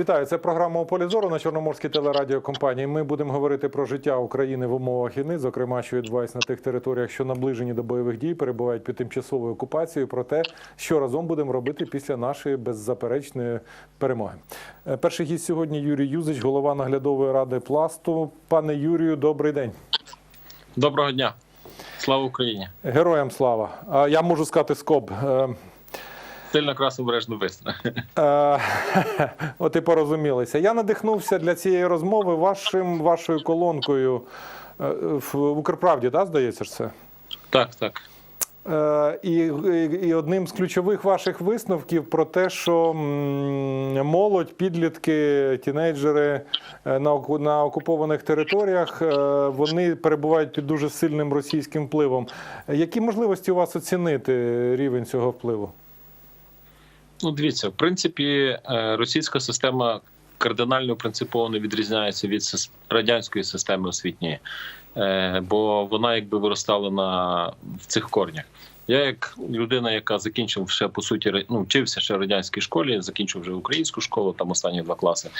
Вітаю, це програма «У полі зору» на Чорноморській телерадіокомпанії. Ми будемо говорити про життя України в умовах війни, зокрема, що відбувається на тих територіях, що наближені до бойових дій, перебувають під тимчасовою окупацією. Про те, що разом будемо робити після нашої беззаперечної перемоги. Е, Перший гість сьогодні Юрій Юзич, голова наглядової ради пласту. Пане Юрію, добрий день. Доброго дня. Слава Україні! Героям слава. Я можу сказати скоб. Сильно красно бережно висне. Е, От і порозумілися. Я надихнувся для цієї розмови вашим вашою колонкою е, в Укрправді, да, здається ж це? Так, так. Е, І, і, одним з ключових ваших висновків про те, що молодь, підлітки, тінейджери на, окупованих територіях вони перебувають під дуже сильним російським впливом. Які можливості у вас оцінити рівень цього впливу? Ну, дивіться, в принципі, е, російська система кардинально принципово не відрізняється від радянської системи освітньої, е, бо вона якби виростала на в цих корнях. Я, як людина, яка закінчив ще по суті ну, вчився ще в радянській школі, закінчив вже українську школу, там останні два класи.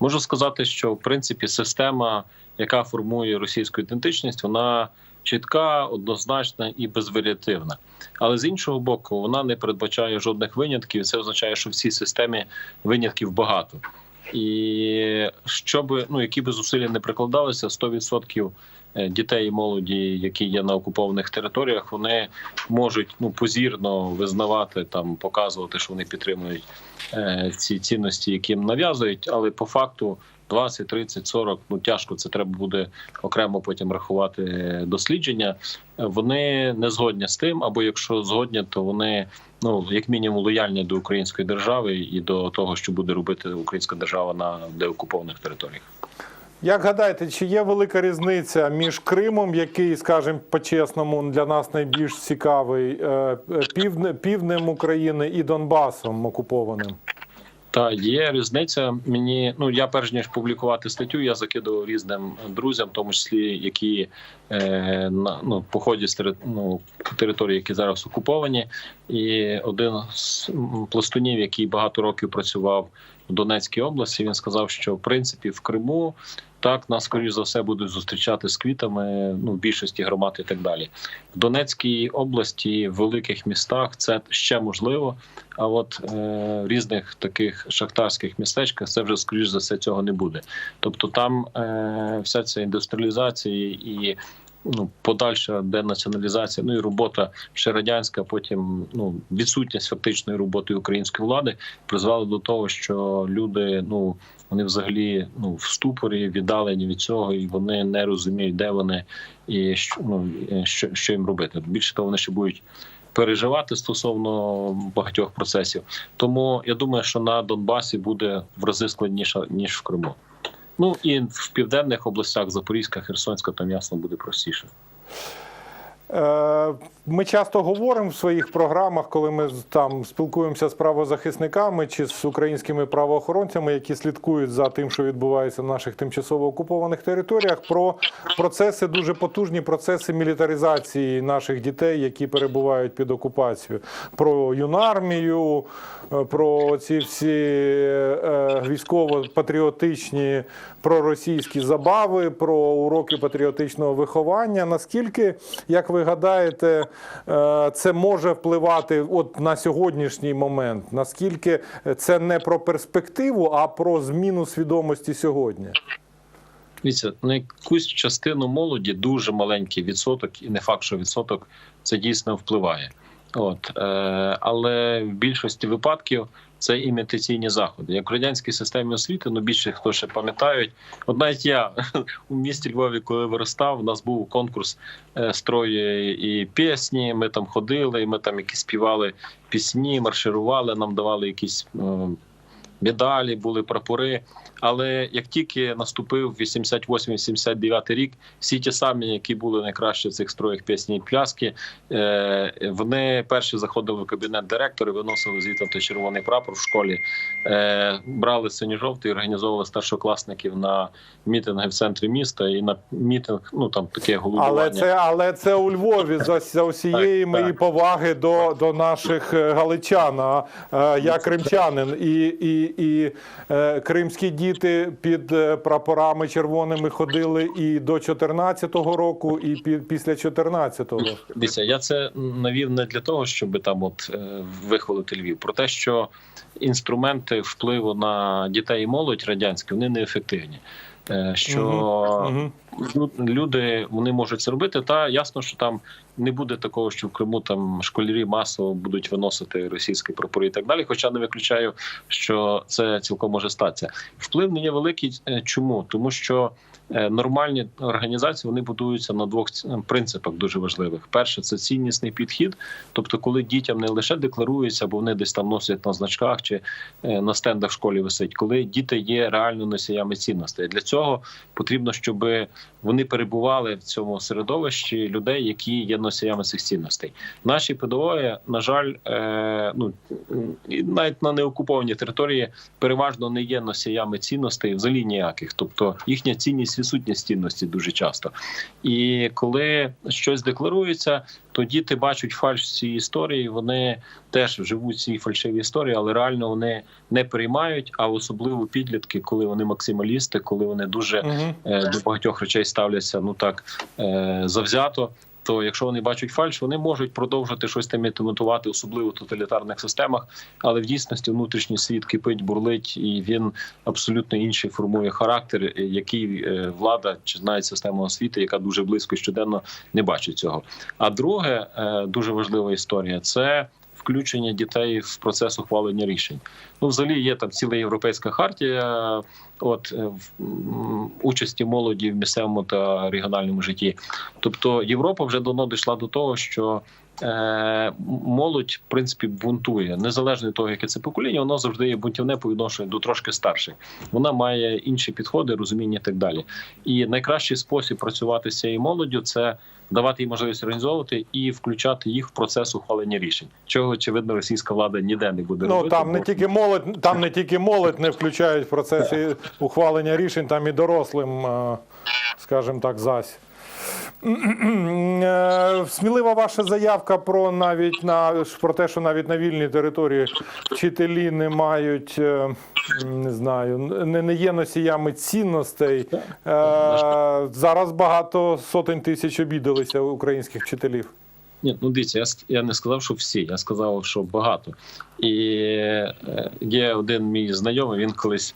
Можу сказати, що в принципі система, яка формує російську ідентичність, вона чітка, однозначна і безваріативна. Але з іншого боку, вона не передбачає жодних винятків. Це означає, що в цій системі винятків багато. І щоб ну які би зусилля не прикладалися, 100% дітей і молоді, які є на окупованих територіях, вони можуть ну позірно визнавати там, показувати, що вони підтримують е, ці цінності, які їм нав'язують, але по факту. 20, 30, 40, ну тяжко це треба буде окремо потім рахувати дослідження. Вони не згодні з тим, або якщо згодні, то вони ну як мінімум лояльні до української держави і до того, що буде робити українська держава на деокупованих територіях. Як гадаєте, чи є велика різниця між Кримом, який, скажімо, по-чесному для нас найбільш цікавий, е, півднем України і Донбасом окупованим? Та є різниця. Мені ну я перш ніж публікувати статтю, я закидував різним друзям, в тому числі які е, на ну походять з ну, території, які зараз окуповані. І один з пластунів, який багато років працював в Донецькій області, він сказав, що в принципі в Криму так нас скоріш за все будуть зустрічати з квітами. Ну в більшості громад і так далі. В Донецькій області, в великих містах це ще можливо. А от е, в різних таких шахтарських містечках це вже скоріш за все цього не буде. Тобто там е, вся ця індустріалізація і ну подальша денаціоналізація, ну і робота ще радянська, потім ну відсутність фактичної роботи української влади призвела до того, що люди ну вони взагалі ну в ступорі віддалені від цього, і вони не розуміють, де вони і що ну що, що їм робити. Більше того, вони ще будуть переживати стосовно багатьох процесів. Тому я думаю, що на Донбасі буде в рази складніше ніж в Криму. Ну і в південних областях Запорізька, Херсонська, там ясно буде простіше. Е, Ми часто говоримо в своїх програмах, коли ми там спілкуємося з правозахисниками чи з українськими правоохоронцями, які слідкують за тим, що відбувається на наших тимчасово окупованих територіях, про процеси дуже потужні процеси мілітаризації наших дітей, які перебувають під окупацією, про юнармію, е, про ці всі е, військово-патріотичні проросійські забави, про уроки патріотичного виховання. Наскільки, як ви гадаєте, е, це може впливати от на сьогоднішній момент? Наскільки це не про перспективу, а про зміну свідомості сьогодні? Дивіться, на якусь частину молоді дуже маленький відсоток, і не факт, що відсоток це дійсно впливає. От е, але в більшості випадків це імітаційні заходи. Як в радянській системі освіти, ну більше хто ще пам'ятають. От навіть я у місті Львові, коли виростав, у нас був конкурс е, строї і пісні. Ми там ходили, і ми там якісь співали пісні, марширували, нам давали якісь. Медалі, були прапори. Але як тільки наступив 88-89 рік, всі ті самі, які були найкращі в цих строях пісні і пляски, е, вони перші заходили в кабінет директора, виносили звідти той червоний прапор в школі, е, брали синьо-жовтий, організовували старшокласників на мітинги в центрі міста і на мітинг, ну там таке голубування. Але це, але це у Львові за, за усієї Так, моєї так. поваги до, до наших е, галичан. А я кримчанин, і, і, і, е, кримські діти під е, прапорами червоними ходили і до 14-го року, і пі- після 14-го. Дивіться, я це навів не для того, щоб там от е, вихвалити Львів, про те, що інструменти впливу на дітей і молодь радянські вони неефективні. Е, Що угу, лю- люди вони можуть це робити, та ясно, що там не буде такого, що в Криму там школярі масово будуть виносити російські прапори і так далі. Хоча не виключаю, що це цілком може статися. Вплив не є великий. Е, Чому? Тому що нормальні організації вони будуються на двох принципах дуже важливих. Перше це ціннісний підхід, тобто, коли дітям не лише декларуються, бо вони десь там носять на значках чи е, на стендах в школі висить, коли діти є реально носіями цінностей. Для цього потрібно, щоб вони перебували в цьому середовищі людей, які є носіями цих цінностей. Наші педагоги, на жаль, е, ну навіть на неокупованій території переважно не є носіями цінностей взагалі ніяких. Тобто їхня цінність відсутність цінності дуже часто. І коли щось декларується, то діти бачать фальш цієї історії. Вони теж живуть цій фальшивій історії, але реально вони не приймають. А особливо підлітки, коли вони максималісти, коли вони дуже е, до багатьох речей ставляться ну так е, завзято. То якщо вони бачать фальш, вони можуть продовжити щось там імітувати, особливо в тоталітарних системах. Але в дійсності внутрішній світ кипить, бурлить, і він абсолютно інший формує характер, е, який е, влада чи знає система освіти, яка дуже близько щоденно не бачить цього. А друге, е, дуже важлива історія це. Включення дітей в процес ухвалення рішень. Ну, взагалі, є там ціла європейська хартія, от е, в участі молоді в місцевому та регіональному житті. Тобто Європа вже давно дійшла до того, що молодь в принципі бунтує незалежно від того, яке це покоління, воно завжди є бунтівне по відношенню до трошки старших. Вона має інші підходи, розуміння і так далі. І найкращий спосіб працювати з цією молоддю це давати їй можливість організовувати і включати їх в процес ухвалення рішень. Чого очевидно російська влада ніде не буде Ну робити. там не бо- тільки молодь, там не тільки молодь не включають в процесі ухвалення рішень, там і дорослим, е, скажімо так, зась. Е, Смілива ваша заявка про навіть на про те, що навіть на вільній території вчителі не мають, е, не знаю, не, не є носіями цінностей. Е, Зараз багато сотень тисяч обідалися українських вчителів. Ні, ну дивіться, я, я не сказав, що всі, я сказав, що багато. І є один мій знайомий, він колись,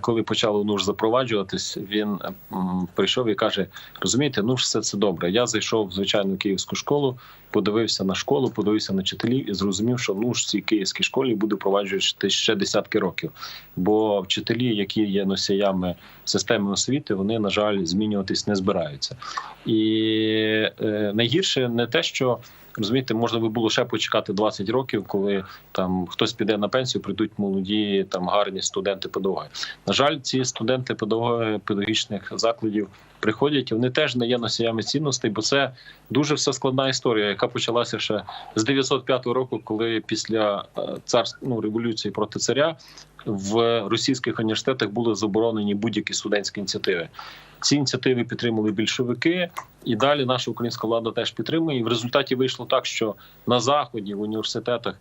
коли почало НУШ запроваджуватись, він е, прийшов і каже: розумієте, ну все це добре. Я зайшов в звичайну київську школу, подивився на школу, подивився на вчителів і зрозумів, що НУШ в цій київській школі буде впроваджувати ще десятки років. Бо вчителі, які є носіями системи освіти, вони, на жаль, змінюватись не збираються. І е, найгірше не те, що розумієте, можна би було ще почекати 20 років, коли там хтось піде на пенсію, прийдуть молоді, там гарні студенти педагоги. На жаль, ці студенти педагоги педагогічних закладів приходять, і вони теж не є носіями цінностей, бо це дуже все складна історія, яка почалася ще з 905 року, коли після е, ну, революції проти царя в російських університетах були заборонені будь-які студентські ініціативи. Ці ініціативи підтримали більшовики, і далі наша українська влада теж підтримує. І в результаті вийшло так, що на заході в університетах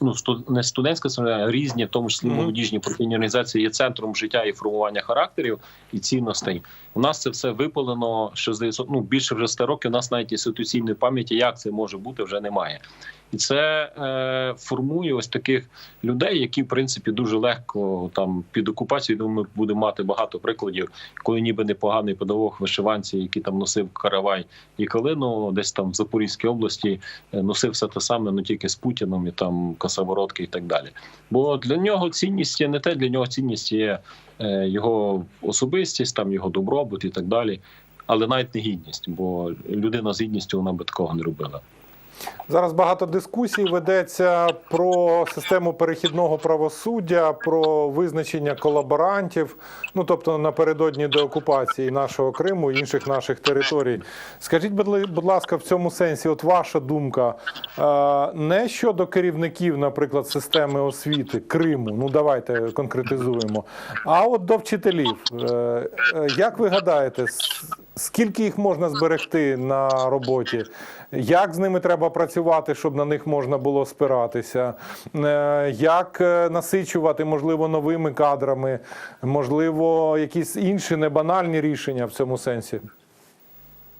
ну студ- не студентська а різні, в тому числі молодіжні партійні організації, є центром життя і формування характерів і цінностей. У нас це все випалено ще з 900, ну більше вже 100 років. У нас навіть інституційної пам'яті, як це може бути, вже немає. І це е, формує ось таких людей, які в принципі дуже легко там під окупацією. Думаю, ми будемо мати багато прикладів, коли ніби непоганий педагог вишиванці, який там носив каравай і калину, десь там в Запорізькій області е, носив все те саме, ну тільки з Путіном і там косоворотки і так далі. Бо для нього цінність є не те, для нього цінність є е, його особистість, там його добробут і так далі. Але навіть не гідність, бо людина з гідністю вона би такого не робила. Зараз багато дискусій ведеться про систему перехідного правосуддя, про визначення колаборантів. Ну тобто напередодні деокупації нашого Криму і інших наших територій. Скажіть, будь ласка, в цьому сенсі, от ваша думка е, не щодо керівників, наприклад, системи освіти Криму. Ну давайте конкретизуємо. А от до вчителів. Е, е, Як ви гадаєте, Скільки їх можна зберегти на роботі? Як з ними треба працювати, щоб на них можна було спиратися? Е, Як е, насичувати, можливо, новими кадрами, можливо, якісь інші небанальні рішення в цьому сенсі?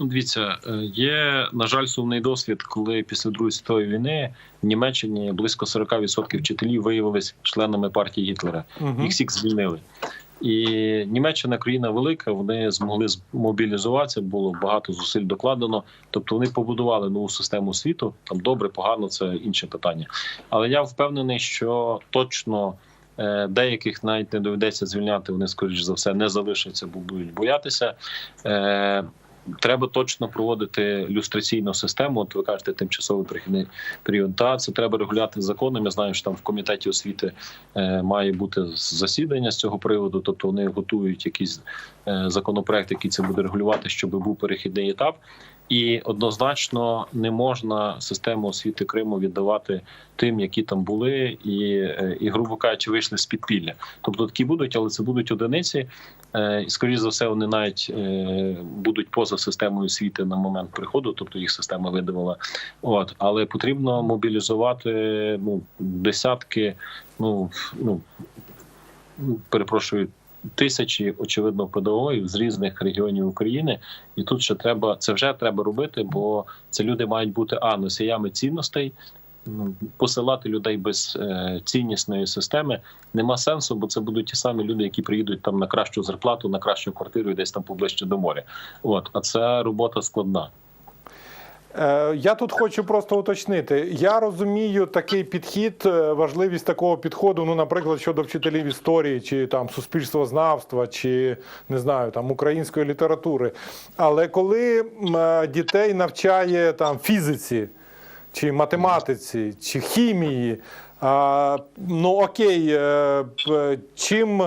Ну, дивіться, е, є на жаль сумний досвід, коли після другої світової війни в Німеччині близько 40% вчителів виявилися членами партії Гітлера. Угу. Їх всіх звільнили. І Німеччина країна велика. Вони змогли змобілізуватися. Було багато зусиль докладено. Тобто вони побудували нову систему світу. Там добре, погано це інше питання. Але я впевнений, що точно е, деяких навіть не доведеться звільняти. Вони скоріш за все не залишаться, бо будуть боятися. Треба точно проводити люстраційну систему. От ви кажете, тимчасовий перехідний період. Та це треба регуляти законом. Я знаю, що там в комітеті освіти е, має бути засідання з цього приводу. Тобто вони готують якийсь е, законопроект, який це буде регулювати, щоб був перехідний етап. І однозначно не можна систему освіти Криму віддавати тим, які там були, і, е, і грубо кажучи, вийшли з підпілля. Тобто такі будуть, але це будуть одиниці. Е, І скоріш за все, вони навіть е, будуть поза системою освіти на момент приходу, тобто їх система видавала. От але потрібно мобілізувати ну десятки, ну ну ну, перепрошую. Тисячі очевидно педагогів з різних регіонів України, і тут ще треба це вже треба робити, бо це люди мають бути а носіями цінностей. Ну, Посилати людей без е, ціннісної системи нема сенсу, бо це будуть ті самі люди, які приїдуть там на кращу зарплату, на кращу квартиру і десь там поближче до моря. От а це робота складна. Е, Я тут хочу просто уточнити. Я розумію такий підхід, е, важливість такого підходу, ну, наприклад, щодо вчителів історії, чи там суспільствознавства, чи не знаю, там української літератури. Але коли е, дітей навчає там фізиці, чи математиці, чи хімії, ну окей, чим.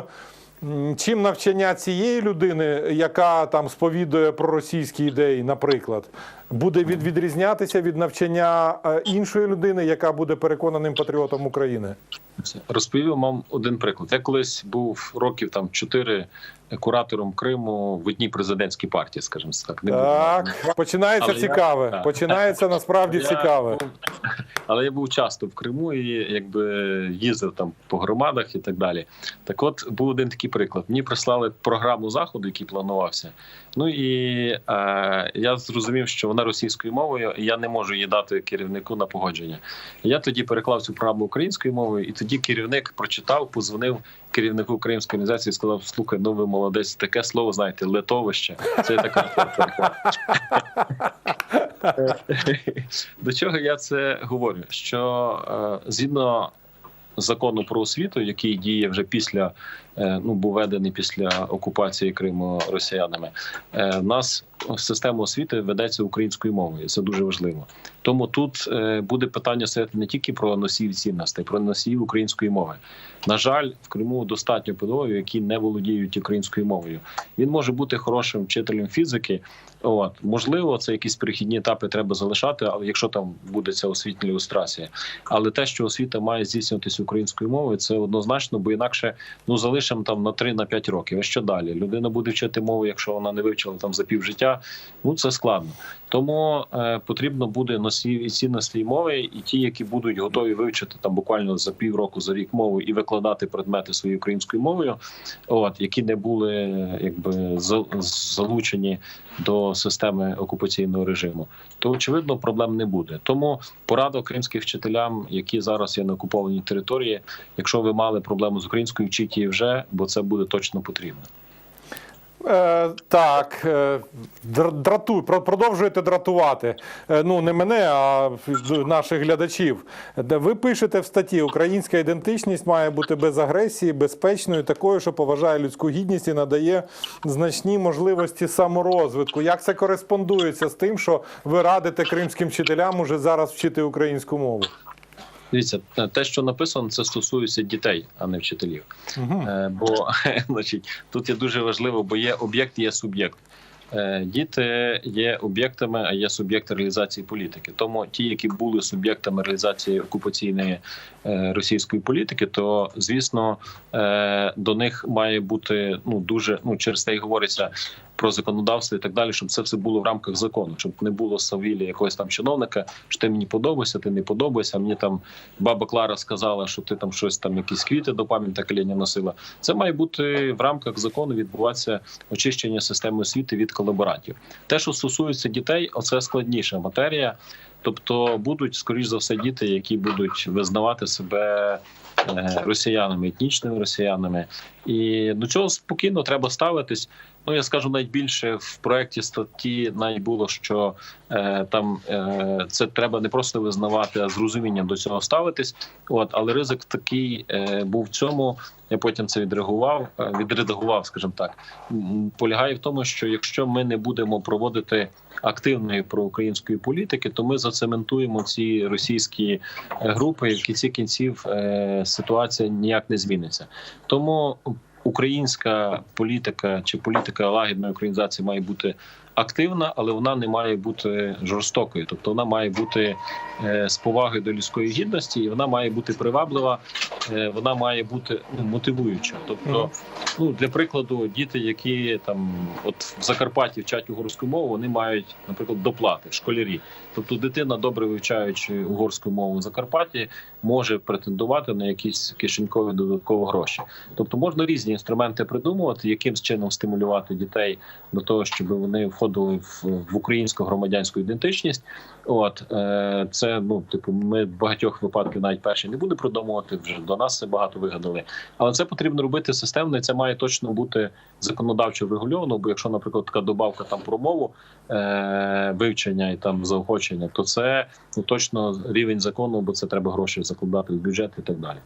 Чим навчання цієї людини, яка там сповідує проросійські ідеї, наприклад, буде від, відрізнятися від навчання е, іншої людини, яка буде переконаним патріотом України? Розповім вам один приклад. Я колись був років там чотири куратором Криму в одній президентській партії, скажімо так. Не буду починається Але цікаве. так. Починається насправді Я цікаве. Але я був часто в Криму і якби їздив там по громадах і так далі. Так, от був один такий приклад. Мені прислали програму заходу, який планувався. Ну і е, я зрозумів, що вона російською мовою, і я не можу її дати керівнику на погодження. Я тоді переклав цю програму українською мовою, і тоді керівник прочитав, позвонив керівнику української організації сказав: Слухай, ну ви молодець, таке слово знаєте, литовище. Це така. До чого я це говорю? Що е, згідно закону про освіту, який діє вже після ну був введений після окупації Криму росіянами, е, в нас система освіти ведеться українською мовою. Це дуже важливо. Тому тут е, буде питання стояти не тільки про носіїв цінностей, про носіїв української мови. На жаль, в Криму достатньо педагогів, які не володіють українською мовою. Він може бути хорошим вчителем фізики. От можливо, це якісь перехідні етапи треба залишати, але якщо там буде ця освітня ілюстрація. Але те, що освіта має здійснюватися українською мовою, це однозначно, бо інакше ну залишимо там на 3-5 років. А що далі? Людина буде вчити мову, якщо вона не вивчила там за півжиття. Ну це складно. Тому е, потрібно буде носії цінності мови, і ті, які будуть готові вивчити там буквально за півроку, за рік мову і викладати предмети своєю українською мовою, от які не були якби за- залучені до системи окупаційного режиму, то очевидно проблем не буде. Тому порада кримським вчителям, які зараз є на окупованій території, якщо ви мали проблему з українською, вчіть її вже, бо це буде точно потрібно. Е, так, е, дратуй, про- продовжуєте дратувати. Е, ну, не мене, а наших глядачів. Де Ви пишете в статті: Українська ідентичність має бути без агресії, безпечною, такою, що поважає людську гідність і надає значні можливості саморозвитку. Як це кореспондується з тим, що ви радите кримським вчителям уже зараз вчити українську мову? Дивіться, те, що написано, це стосується дітей, а не вчителів. Угу. Бо значить, тут є дуже важливо, бо є об'єкт, є суб'єкт. Е, Діти є об'єктами, а є суб'єкти реалізації політики. Тому ті, які були суб'єктами реалізації окупаційної е, російської політики, то звісно до них має бути ну дуже ну через те й говориться про законодавство і так далі, щоб це все було в рамках закону, щоб не було савілі якогось там чиновника, що ти мені подобаєшся, ти не подобаєшся. Мені там баба Клара сказала, що ти там щось там, якісь квіти до пам'ятника Леніна носила. Це має бути в рамках закону відбуватися очищення системи освіти від колаборантів. Те, що стосується дітей, оце складніша матерія. Тобто будуть скоріш за все діти, які будуть визнавати себе е, росіянами, етнічними росіянами, і до цього спокійно треба ставитись. Ну я скажу навіть більше в проєкті статті навіть було, що е, там е, це треба не просто визнавати, а з розумінням до цього ставитись. От, але ризик такий е, був в цьому. Я потім це відреагував, е, відредагував, скажімо так. Полягає в тому, що якщо ми не будемо проводити активної проукраїнської політики, то ми зацементуємо ці російські е, групи, і в кінці кінців е, ситуація ніяк не зміниться. Тому українська політика чи політика лагідної українізації має бути активна, але вона не має бути жорстокою. Тобто вона має бути е, з повагою до людської гідності, і вона має бути приваблива, е, вона має бути ну, мотивуюча. Тобто, ну для прикладу, діти, які там от в Закарпатті вчать угорську мову, вони мають, наприклад, доплати школярі. Тобто, дитина, добре вивчаючи угорську мову в Закарпатті, може претендувати на якісь кишенькові додаткові гроші. Тобто можна різні інструменти придумувати, яким чином стимулювати дітей до того, щоб вони входили в, в українську громадянську ідентичність. От е, це ну, типу, ми багатьох випадках навіть перші не буде придумувати. Вже до нас це багато вигадали. Але це потрібно робити системно. і Це має точно бути законодавчо врегульовано. Бо якщо, наприклад, така добавка там про мову е, вивчення і там заохочення, то це ну точно рівень закону, бо це треба гроші закладати в бюджет і так далі.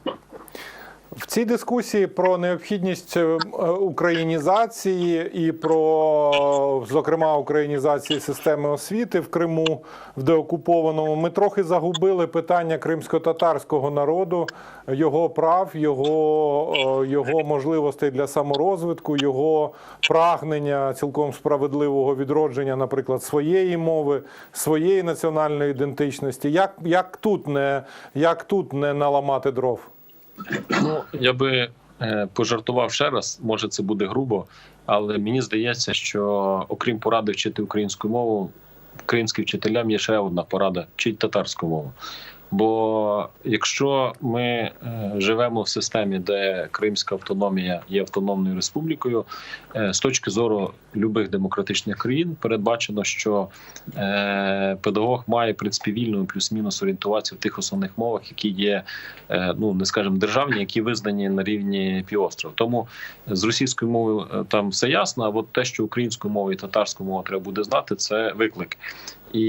В цій дискусії про необхідність е, українізації і про, зокрема, українізації системи освіти в Криму в деокупованому, ми трохи загубили питання кримсько-татарського народу, його прав, його, е, його можливостей для саморозвитку, його прагнення цілком справедливого відродження, наприклад, своєї мови, своєї національної ідентичності. Як, як, тут, не, як тут не наламати дров? Ну я би е, пожартував ще раз. Може, це буде грубо, але мені здається, що окрім поради вчити українську мову, українським вчителям є ще одна порада: вчить татарську мову. Бо якщо ми е, живемо в системі, де Кримська автономія є автономною республікою, е, з точки зору любих демократичних країн передбачено, що е, педагог має принципі вільно плюс-мінус орієнтуватися в тих основних мовах, які є, ну не скажемо державні, які визнані на рівні півострова. Тому з російською мовою там все ясно. А от те, що українською мовою і татарською мовою треба буде знати, це виклик. І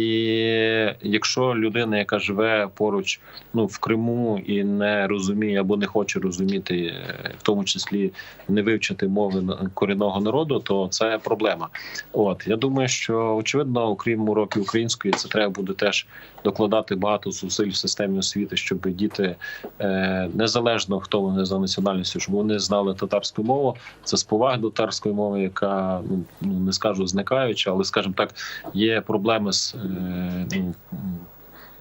якщо людина, яка живе поруч ну в Криму і не розуміє або не хоче розуміти, е, в тому числі не вивчити мови корінного народу, то це проблема. От я думаю, що очевидно, окрім уроків української, це треба буде теж докладати багато зусиль в системі освіти, щоб діти е, незалежно хто вони за національністю, щоб вони знали татарську мову. Це з поваги до татарської мови, яка ну ну, не скажу зникаюча, але скажімо так, є проблеми з е, ну,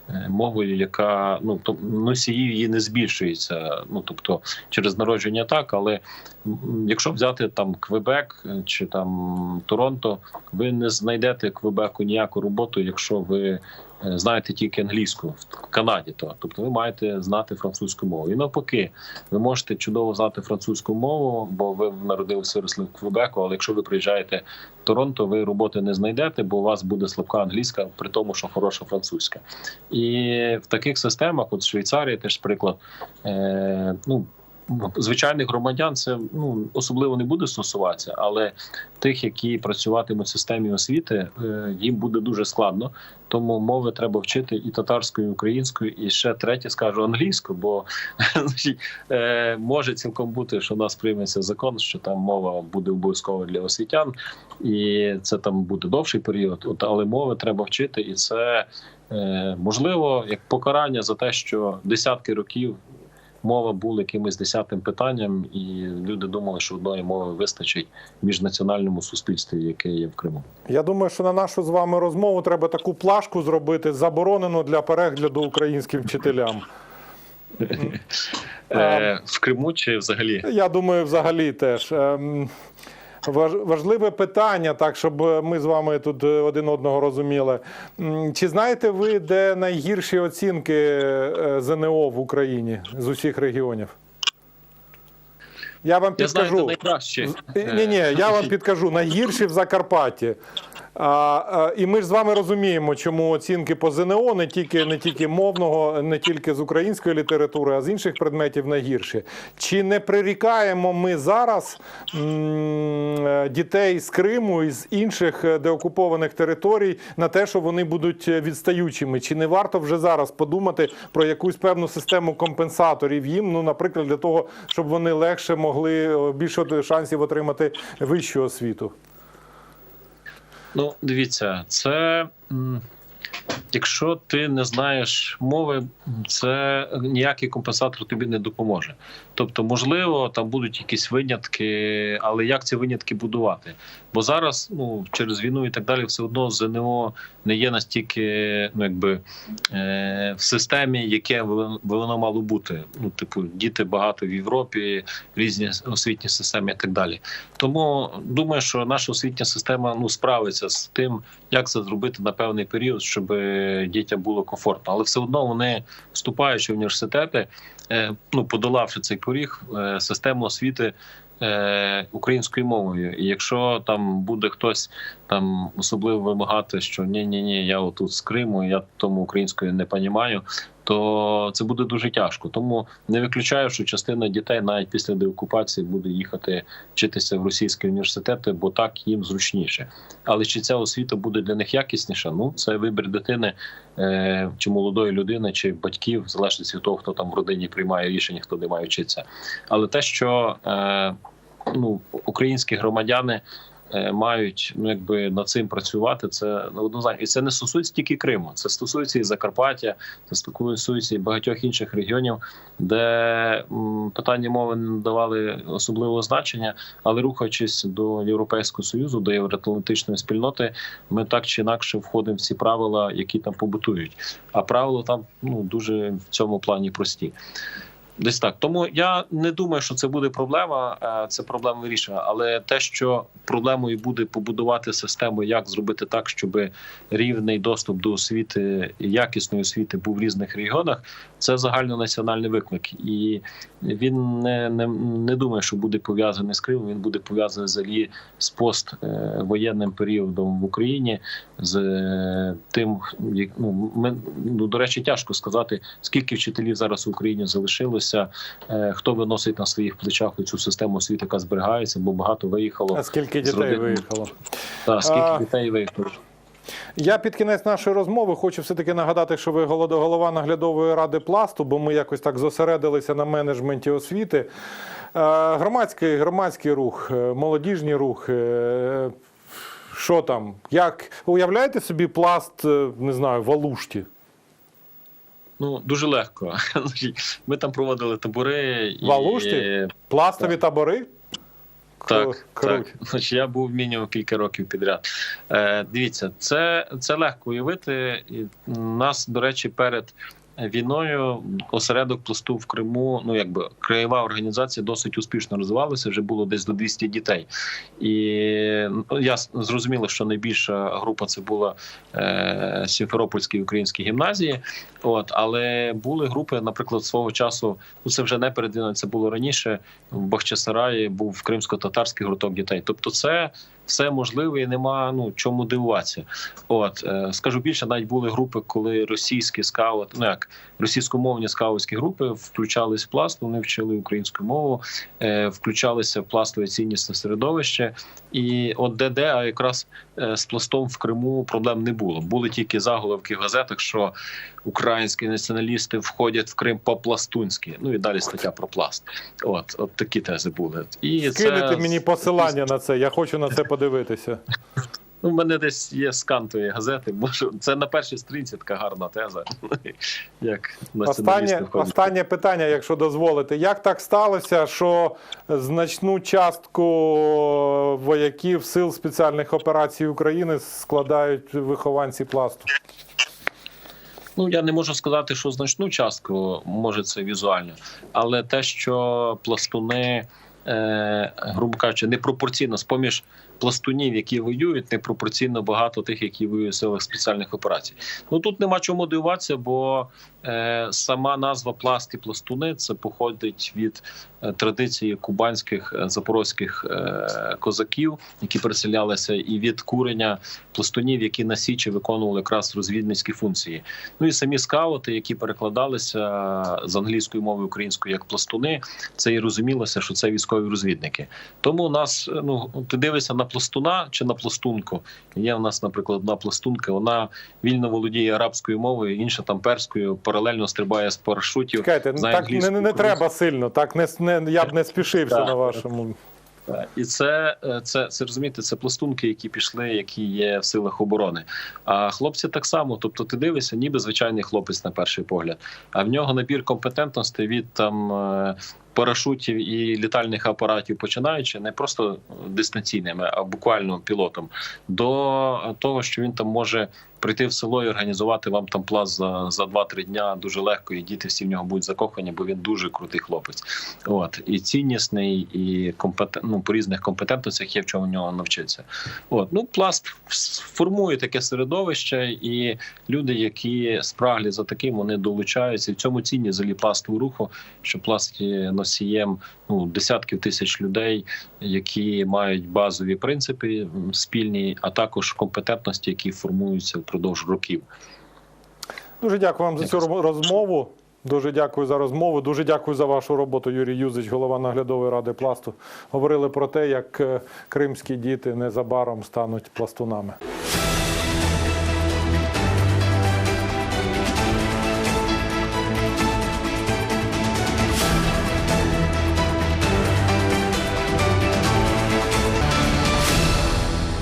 е, мовою, яка ну то носії її не збільшується. Ну тобто через народження так, але якщо взяти там Квебек чи там Торонто, ви не знайдете Квебеку ніяку роботу, якщо ви е, знаєте тільки англійську в Канаді, то тобто ви маєте знати французьку мову. І навпаки, ви можете чудово знати французьку мову, бо ви народилися виросли в Квебеку. Але якщо ви приїжджаєте в Торонто, ви роботи не знайдете, бо у вас буде слабка англійська, при тому, що хороша французька. І в таких системах, от Швейцарія, теж приклад, е, ну. Звичайних громадян це ну особливо не буде стосуватися, але тих, які працюватимуть в системі освіти, е, їм буде дуже складно. Тому мови треба вчити і татарською, і українською, і ще третє скажу англійською, бо значить, е, може цілком бути, що у нас прийметься закон, що там мова буде обов'язково для освітян, і це там буде довший період. От але мови треба вчити, і це е, можливо як покарання за те, що десятки років. Мова була якимось десятим питанням, і люди думали, що одної мови вистачить в міжнаціональному суспільстві, яке є в Криму. Я думаю, що на нашу з вами розмову треба таку плашку зробити, заборонену для перегляду українським вчителям. Е, в Криму чи взагалі? Я думаю, взагалі теж. Важ- Важливе питання, так щоб ми з вами тут е, один одного розуміли. Чи знаєте ви, де найгірші оцінки е, ЗНО в Україні з усіх регіонів? Я вам Я знаю, підкажу. найкраще. Ні, ні, я вам підкажу. Найгірші в Закарпатті. І ми ж з вами розуміємо, чому оцінки по ЗНО не тільки не тільки мовного, не тільки з української літератури, а з інших предметів найгірші. Чи не прирікаємо ми зараз дітей з Криму і з інших е, деокупованих територій на те, що вони будуть е, відстаючими? Чи не варто вже зараз подумати про якусь певну систему компенсаторів їм? Ну, наприклад, для того, щоб вони легше могли е, більше шансів отримати вищу освіту? Ну, дивіться, це якщо ти не знаєш мови, це ніякий компенсатор тобі не допоможе. Тобто, можливо, там будуть якісь винятки, але як ці винятки будувати? Бо зараз, ну через війну і так далі, все одно ЗНО не є настільки, ну якби е, в системі, яке воно мало бути. Ну, типу, діти багато в Європі, різні освітні системи і так далі. Тому думаю, що наша освітня система ну справиться з тим, як це зробити на певний період, щоб е, дітям було комфортно. Але все одно вони вступаючи в університети, е, ну подолавши цей поріг, е, систему освіти. Українською мовою, і якщо там буде хтось там особливо вимагати, що ні, ні, ні, я отут з Криму, я тому українською не понімаю, то це буде дуже тяжко. Тому не виключаю, що частина дітей навіть після деокупації буде їхати вчитися в російські університети, бо так їм зручніше. Але чи ця освіта буде для них якісніша? Ну це вибір дитини е, чи молодої людини, чи батьків, в залежності від того, хто там в родині приймає рішення, хто де має вчитися. Але те, що е, ну, українські громадяни. Е, Мають ну якби над цим працювати, це ну, однозначно. І це не стосується тільки Криму, це стосується і Закарпаття, це стосується і багатьох інших регіонів, де питання мови не давали особливого значення, але рухаючись до Європейського союзу, до євроатлантичної спільноти, ми так чи інакше входимо в ці правила, які там побутують. А правила там ну дуже в цьому плані прості. Десь так. Тому я не думаю, що це буде проблема. е, Це проблема вирішена. Але те, що проблемою буде побудувати систему, як зробити так, щоб рівний доступ до освіти, якісної освіти був в різних регіонах, це загальнонаціональний виклик. І він не, не, не думає, що буде пов'язаний з Кримом. Він буде пов'язаний взагалі з поствоєнним періодом в Україні, з е, тим, як ну ми ну до речі, тяжко сказати, скільки вчителів зараз в Україні залишилося, е, хто виносить на своїх плечах цю систему освіти, яка зберігається, бо багато виїхало. А скільки дітей родин. виїхало? Та скільки А, дітей виїхало. Я під кінець нашої розмови хочу все-таки нагадати, що ви голова наглядової ради пласту, бо ми якось так зосередилися на менеджменті освіти. Е, Громадський, громадський рух, е, молодіжні рухи. Що там? Як уявляєте собі пласт, не знаю, в Алушті? Ну дуже легко. Ми там проводили табори і В Алушті? Пластові табори? Так, круть. так. Значить, я був мінімум кілька років підряд. Е, дивіться, це, це легко уявити. І нас, до речі, перед війною осередок пласту в Криму, ну якби краєва організація досить успішно розвивалася, вже було десь до 200 дітей. І ну, я зрозуміло, що найбільша група це була е, Сімферопольській українській гімназії. От, але були групи, наприклад, свого часу, ну це вже не перед це було раніше. В Бахчисараї був кримсько-татарський гурток дітей. Тобто, це все можливе і нема ну чому дивуватися. От е, скажу більше, навіть були групи, коли російські скаути, ну як російськомовні скаутські групи включались в пласт, вони вчили українську мову, е, включалися в пластове ціннісне середовище. І от ДД, а якраз е, з пластом в Криму проблем не було. Були тільки заголовки в газетах, що українські націоналісти входять в Крим по-пластунськи. Ну і далі стаття про пласт. От, от такі тези були. І Скинете це мені посилання на це, я хочу на це подивитися. Ну, в мене десь є скан тої газети. Може, це на першій сторінці така гарна теза. Як Останнє, останнє питання, якщо дозволите. Як так сталося, що значну частку вояків сил спеціальних операцій України складають вихованці пласту? Ну я не можу сказати, що значну частку може це візуально, але те, що пластуни е, грубо кажучи, непропорційно з поміж пластунів, які воюють, непропорційно багато тих, які воюють в силах спеціальних операцій. Ну тут нема чому дивуватися, бо е, сама назва пласт і пластуни це походить від е, традиції кубанських е, запорозьких е, козаків, які переселялися, і від курення пластунів, які на січі виконували якраз розвідницькі функції. Ну і самі скаути, які перекладалися з англійської мови української як пластуни, це і розумілося, що це військові розвідники. Тому у нас ну ти дивишся на пластуна чи на пластунку. Є у нас, наприклад, одна пластунка, вона вільно володіє арабською мовою, інша там перською, паралельно стрибає з парашутів. Чекайте, ну, так не, не, не треба сильно. Так не, не я б не спішився Так. на вашому. І це, е, це, це розумієте, це пластунки, які пішли, які є в силах оборони. А хлопці так само. Тобто, ти дивишся, ніби звичайний хлопець на перший погляд. А в нього набір компетентностей від там. Парашутів і літальних апаратів, починаючи не просто дистанційними, а буквально пілотом, до того, що він там може прийти в село і організувати вам там плац за, за 2-3 дня дуже легко, і діти всі в нього будуть закохані, бо він дуже крутий хлопець. От і ціннісний, і компетент, ну, по різних компетентностях є в чому в нього навчитися. От ну пласт формує таке середовище, і люди, які спраглі за таким, вони долучаються. І в цьому цінні взагалі пластового руху, що пласт є носієм ну десятків тисяч людей, які мають базові принципи спільні, а також компетентності, які формуються впродовж років. Дуже дякую вам за цю розмову. Дуже дякую за розмову. Дуже дякую за вашу роботу, Юрій Юзич, голова наглядової ради пласту. Говорили про те, як е, кримські діти незабаром стануть пластунами.